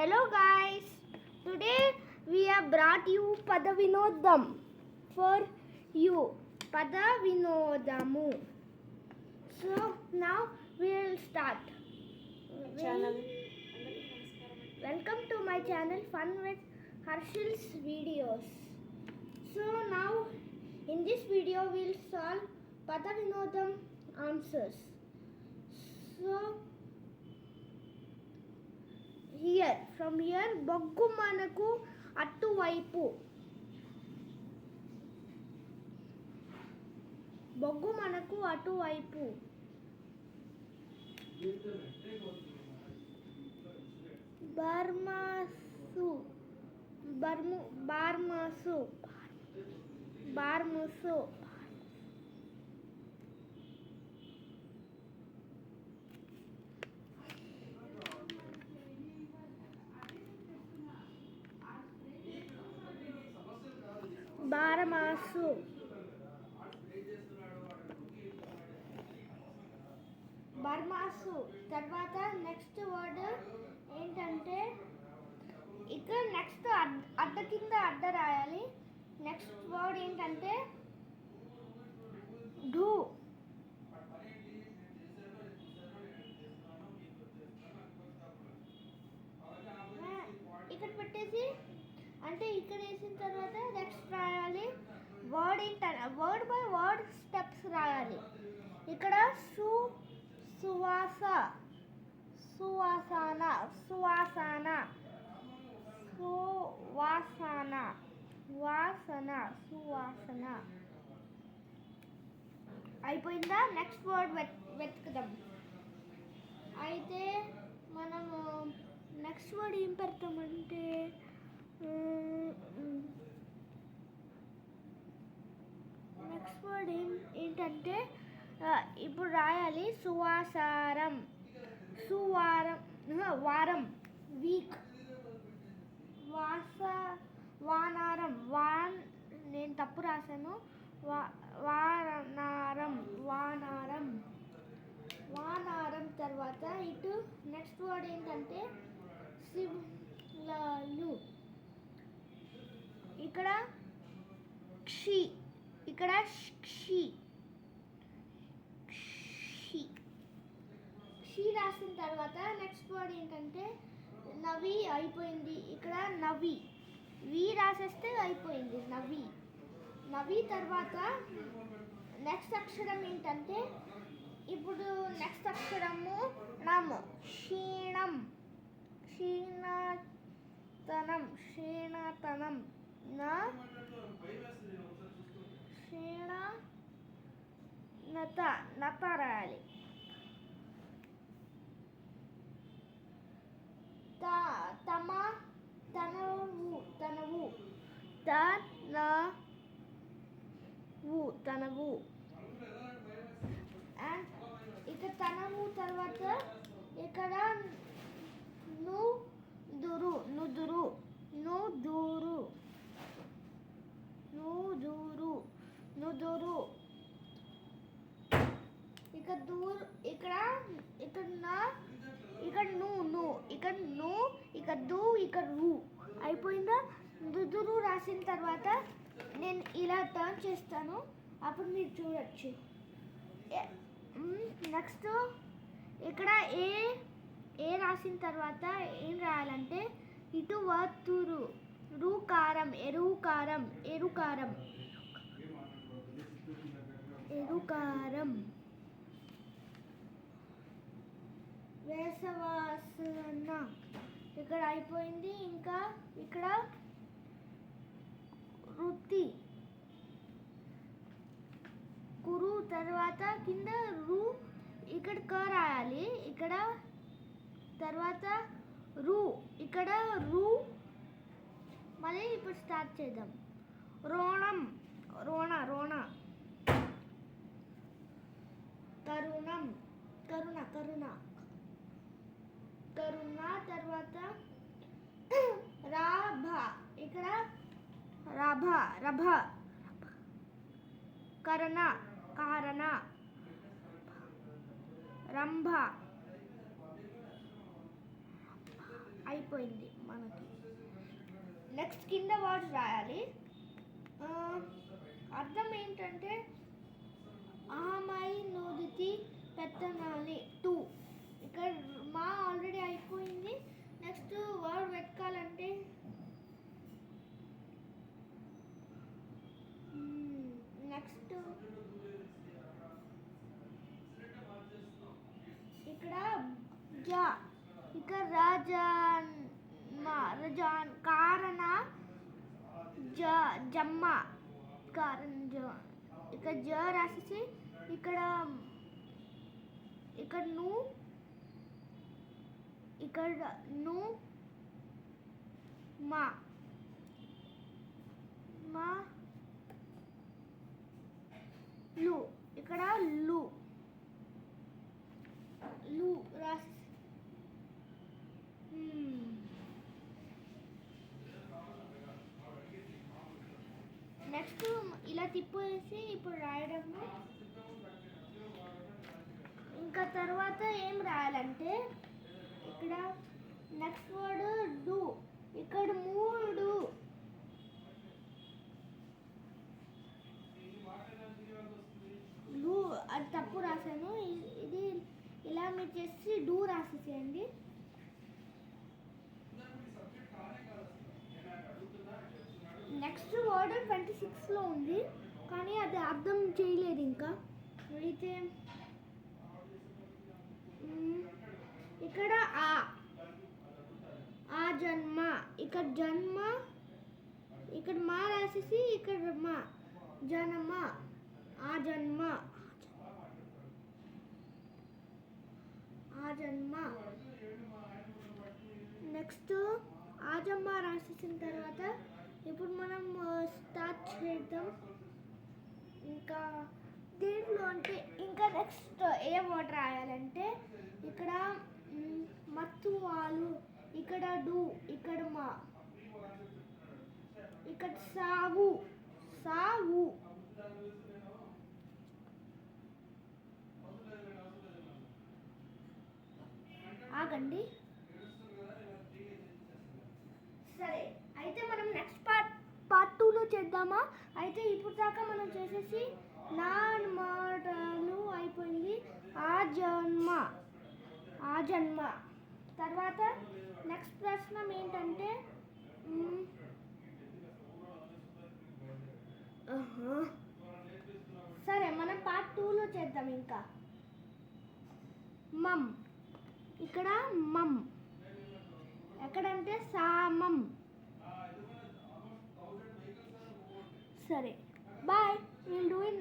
Hello guys, today we have brought you Padavinodam for you. Padavinodamu. So now we will start. Channel. Welcome to my channel Fun with Harshil's videos. So now in this video we will solve Padavinodam answers. So here from here బొగ్గు మనకు అటువైపు. బొగ్గు మనకు అటువైపు. బర్మాసు. బర్ము బార్మాసు. బార్ముసు. మారమాసు బర్మాసు. తర్వాత next word ఏంటంటే ఇక్కడ next అడ్డ కింద అడ్డ రాయాలి. నెక్స్ట్ వర్డ్ ఏంటంటే ఢూ ఇక్కడ పెట్టేసి అంటే ఇక్కడ వేసిన తర్వాత నెక్స్ట్ రాయాలి. Word inter word by word steps రాయాలి. ఇక్కడ సు సువాస సువాసన సువాసన సువాసన వాసన సువాసన. అయిపోయిందా? నెక్స్ట్ వర్డ్ వెత్ వెతుకుదాం. అయితే మనము నెక్స్ట్ వర్డ్ ఏం పెడతామంటే నెక్స్ట్ వర్డ్ ఏం ఏంటంటే ఆ, ఇప్పుడు రాయాలి. సువాసారం. సువారం వారం. వీక్. వాస వానారం. వాన్ నేను తప్పు రాశాను. వా వానారం. వానారం. వానారం తర్వాత ఇటు నెక్స్ట్ వర్డ్ ఏంటంటే శివలాలు. ఇక్కడ క్షి ఇక్కడ క్షి క్షి రాసిన తర్వాత నెక్స్ట్ వర్డ్ ఏంటంటే నవి అయిపోయింది. ఇక్కడ నవి. వి రాసేస్తే అయిపోయింది. నవి. నవి తర్వాత నెక్స్ట్ అక్షరం ఏంటంటే ఇప్పుడు నెక్స్ట్ అక్షరము నమ్. క్షీణం. క్షీణతనం. క్షీణతనం. నా. క్షీణ నత నత రాయాలి. త తమ తనవు తనవు. తనవు తనవు. అండ్ ఇక తనవు తర్వాత ఇక్కడ ను దురు నుదురు నుదురు నుదురు నుదురు ఇక దూరు ఇక్కడ ఇక్కడ నా ఇక్కడ ను ను. ఇక్కడ ను ఇక దు ఇక్కడ రు. అయిపోయిందా? దుదురు రాసిన తర్వాత నేను ఇలా టర్న్ చేస్తాను. అప్పుడు మీరు చూడొచ్చు. నెక్స్ట్ ఇక్కడ ఏ ఏ రాసిన తర్వాత ఏం రాయాలంటే ఇటు వత్తురు. రు కారం ఎరువు కారం ఎరుకారం ఎరుకారం వేసవాసన. ఇక్కడ అయిపోయింది. ఇంకా ఇక్కడ వృత్తి. కురు తర్వాత కింద రు ఇక్కడ క రాయాలి. ఇక్కడ తర్వాత రు. ఇక్కడ రు. మళ్ళీ ఇప్పుడు స్టార్ట్ చేద్దాం. రోణం. రోణ రోణ. కరుణం కరుణ కరుణ కరుణ తర్వాత రాభ. ఇక్కడ రభ రభ. కరణ కారణ. రంభ. అయిపోయింది మనకి. నెక్స్ట్ కింద వర్డ్స్ రాయాలి. అర్థం ఏంటంటే అహమై నోదితి పెత్తనాలి. టూ. ఇక్కడ మా ఆల్రెడీ అయిపోయింది. నెక్స్ట్ వర్డ్ వెతకాలంటే. Hmm, నెక్స్ట్ ఇక్కడ జా ఇక్కడ రాజాన్ మా రజాన్ కారణ జ జమ్మ కారణ జ ఇక్కడ జ రాసేసి ఇక్కడ ఇక్కడ ను ఇక్కడ ను మా. మా లు. ఇక్కడ లు. లు రాసి నెక్స్ట్ ఇలా తిప్పేసి ఇప్పుడు రాయడము. ఇంకా తర్వాత ఏం రాయాలంటే ఇక్కడ నెక్స్ట్ వర్డ్ డు ఇక్కడ మూడు. డు అది తప్పు రాశాను. ఇది ఇలా మీరు చేసి డూ రాసేసేయండి. నెక్స్ట్ వర్డ్ ట్వంటీ సిక్స్లో ఉంది. కానీ అది అర్థం చేయలేదు ఇంకా. అయితే మ్, ఇక్కడ ఆ ఆ జన్మ ఇక్కడ జన్మ ఇక్కడ మా రాసేసి ఇక్కడ మా జన్మ ఆ జన్మ ఆ జన్మ. నెక్స్ట్ ఆ జన్మ రాసేసిన తర్వాత ఇప్పుడు మనం స్టార్ట్ చేద్దాం. ఇంకా దీంట్లో అంటే ఇంకా నెక్స్ట్ ఏ వాటర్ రాయాలంటే ఇక్కడ మత్తు వాళ్ళు ఇక్కడ డు ఇక్కడ మా. ఇక్కడ సావు సావు. ఆగండి. సరే అయితే మనం నెక్స్ట్ పార్ట్ పార్ట్ టూలో చేద్దామా? అయితే ఇప్పుడు దాకా మనం చేసేసి నా మాటలు అయిపోయింది. ఆ జన్మ ఆ జన్మ. తర్వాత నెక్స్ట్ ప్రశ్న ఏంటంటే సరే మనం పార్ట్ టూలో చేద్దాం ఇంకా. మమ్. ఇక్కడ మమ్. ఎక్కడంటే సామం సరే బాయ్ విల్ డూ ఇన్